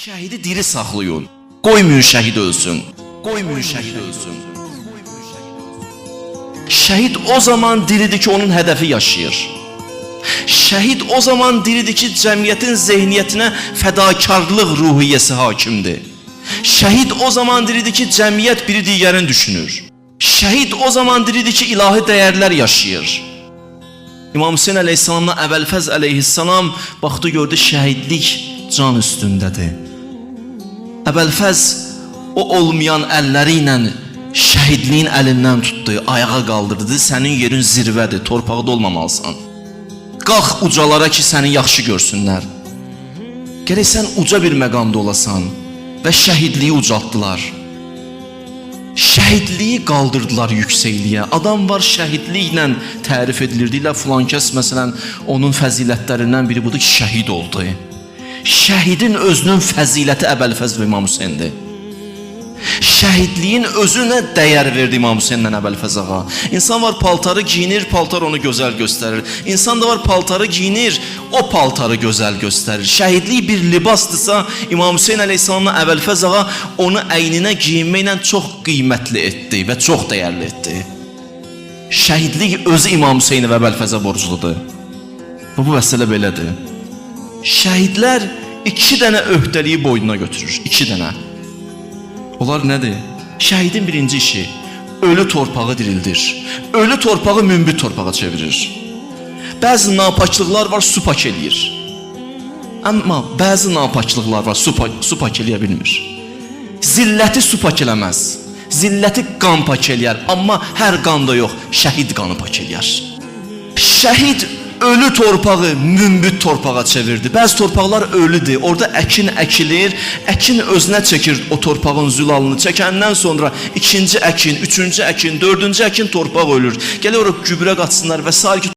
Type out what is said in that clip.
Şəhidi diri saxlayın. Qoymayın şəhid ölsün. Qoymayın şəhid ölsün. Şəhid o zaman diridir ki, onun hədəfi yaşayır. Şəhid o zaman diridir ki, cəmiyyətin zehniyyətinə fədakarlıq ruhiyyəsi hakimdir. Şəhid o zaman diridir ki, cəmiyyət biri digərini düşünür. Şəhid o zaman diridir ki, ilahi dəyərlər yaşayır. İmam Hüseyin əleyhissalamla Əvəlfəz əleyhissalam baxdı gördü şəhidlik can üstündədir. Əvəlfəz o olmayan əlləri ilə şəhidliyin əlindən tutdu, ayağa qaldırdı. Sənin yerin zirvədir, torpaqda olmamalısan. Qalx ucalara ki, səni yaxşı görsünlər. Gərək sən uca bir məqamda olasan və şəhidliyi ucaltdılar. Şəhidliyi qaldırdılar yüksəkliyə. Adam var şəhidliklə tərif edilir. Deyirlər filan kəs məsələn onun fəzilətlərindən biri budur ki, şəhid oldu. Şəhidin özünün fəziləti Əbəlfəz və İmam Hüseyndir. Şəhidliyin özünə dəyər verdi İmam Hüseynlə Əbəlfəz ağa. İnsan var paltarı giyinir, paltar onu gözəl göstərir. İnsan da var paltarı giyinir, o paltarı gözəl göstərir. Şəhidlik bir libasdırsa, İmam Hüseyn əleyhissalamla Əbəlfəz ağa onu əyninə geyinməklə çox qiymətli etdi və çox dəyərli etdi. Şəhidlik özü İmam Hüseyn və Əbəlfəzə borcludur. Və bu məsələ belədir. Şəhidlər iki dənə öhdəliyi boynuna götürür. İki dənə. Onlar nədir? Şəhidin birinci işi ölü torpağı dirildir. Ölü torpağı münbit torpağa çevirir. Bəzi napaçlıqlar var, su pak eləyir. Amma bəzi napaçlıqlar var, su, pak, su pak eləyə bilmir. Zilləti su pak eləməz. Zilləti qan pak eləyər, amma hər qanda yox, şəhid qanı pak eləyər. Şəhid ölü torpağı münbit torpağa çevirdi. Bəzi torpaqlar ölüdür. Orada əkin əkilir, əkin özünə çəkir o torpağın zülalını. Çəkəndən sonra ikinci əkin, üçüncü əkin, dördüncü əkin torpaq ölür. Gəlir ora gübrə qatsınlar və sair ki